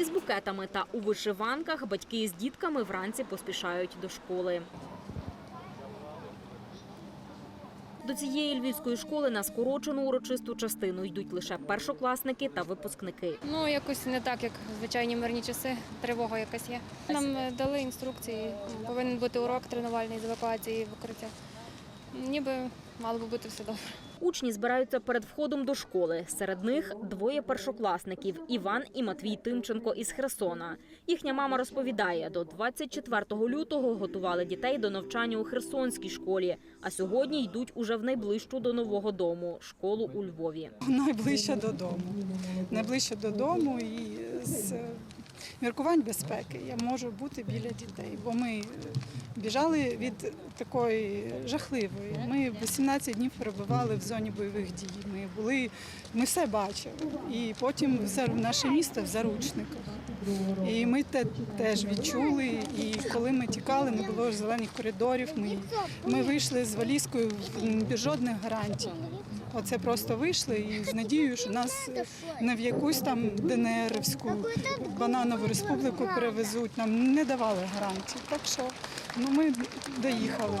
Із букетами та у вишиванках батьки з дітками вранці поспішають до школи. До цієї львівської школи на скорочену урочисту частину йдуть лише першокласники та випускники. Ну, якось не так, як звичайні мирні часи. Тривога якась є. Нам дали інструкції. Повинен бути урок тренувальний з евакуації в укриття. Ніби мало би бути все добре. Учні збираються перед входом до школи. Серед них двоє першокласників Іван і Матвій Тимченко із Херсона. Їхня мама розповідає, до 24 лютого готували дітей до навчання у Херсонській школі, а сьогодні йдуть уже в найближчу до нового дому школу у Львові. найближче додому. Найближче додому і з міркувань безпеки я можу бути біля дітей, бо ми е, біжали від такої жахливої. Ми 18 днів перебували в зоні бойових дій. Ми були, ми все бачили. І потім в наше місто в заручниках. І ми те теж відчули. І коли ми тікали, не було зелених коридорів. Ми, ми вийшли з валізкою без жодних гарантій. Оце просто вийшли і з надією, що нас не в якусь там ДНРівську бананову республіку перевезуть. Нам не давали гарантій. Так що ну, ми доїхали.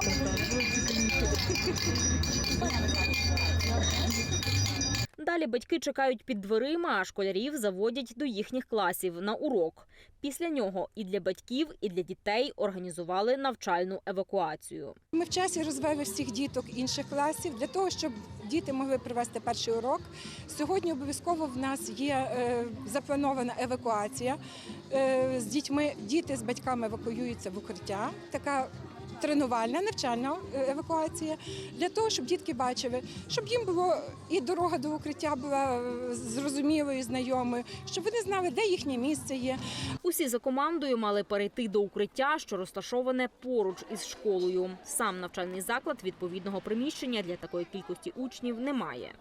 Далі батьки чекають під дверима, а школярів заводять до їхніх класів на урок. Після нього і для батьків, і для дітей організували навчальну евакуацію. Ми в часі розвели всіх діток інших класів для того, щоб діти могли провести перший урок. Сьогодні обов'язково в нас є е, запланована евакуація е, з дітьми. Діти з батьками евакуюються в укриття. Така тренувальна навчальна е, евакуація для того, щоб дітки бачили, щоб їм було і дорога до укриття була е, зрозумілою, знайомою, щоб вони знали, де їхнє місце є. Усі за командою мали перейти до укриття, що розташоване поруч із школою. Сам навчальний заклад відповідного приміщення для такої кількості учнів не має.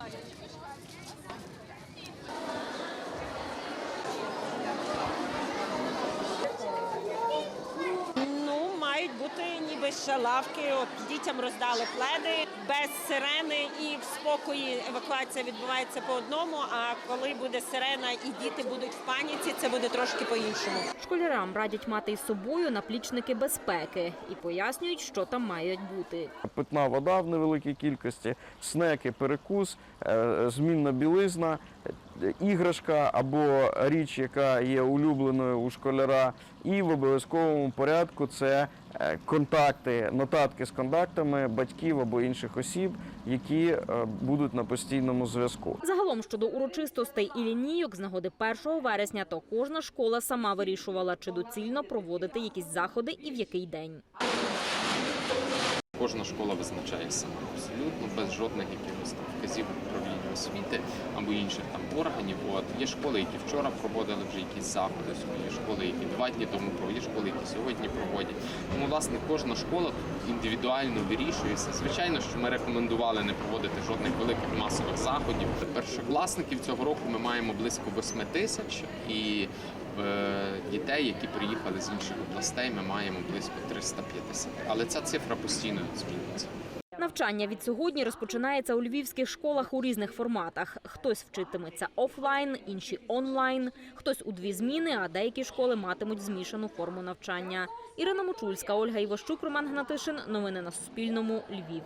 Ну, мають бути ніби ще лавки. От дітям роздали пледи без сирени і в спокої евакуація відбувається по одному. А коли буде сирена і діти будуть в паніці, це буде трошки по-іншому. Школярам радять мати із собою наплічники безпеки і пояснюють, що там мають бути. питна вода в невеликій кількості, снеки, перекус, е, змінна білизна, е, іграшка або річ, яка є улюбленою у школяра, і в обов'язковому порядку це е, контакти, нотатки з контактами батьків або інших осіб, які е, будуть на постійному зв'язку. Загалом щодо урочистостей і лінійок з нагоди 1 вересня, то кожна школа сама вирішувала, чи доцільно проводити якісь заходи і в який день. Кожна школа визначає сама абсолютно без жодних якихось там вказівок управління освіти або інших там органів. От є школи, які вчора проводили вже якісь заходи, є школи, які два дні тому проводять, є школи, які сьогодні проводять. Тому власне кожна школа індивідуально вирішується. Звичайно, що ми рекомендували не проводити жодних великих масових заходів. Першокласників цього року ми маємо близько 8 тисяч і е, дітей, які приїхали з інших областей, ми маємо близько 350. Але ця цифра постійно змінюється. Навчання від сьогодні розпочинається у львівських школах у різних форматах. Хтось вчитиметься офлайн, інші онлайн, хтось у дві зміни, а деякі школи матимуть змішану форму навчання. Ірина Мочульська, Ольга Іващук, Роман Гнатишин. Новини на Суспільному. Львів.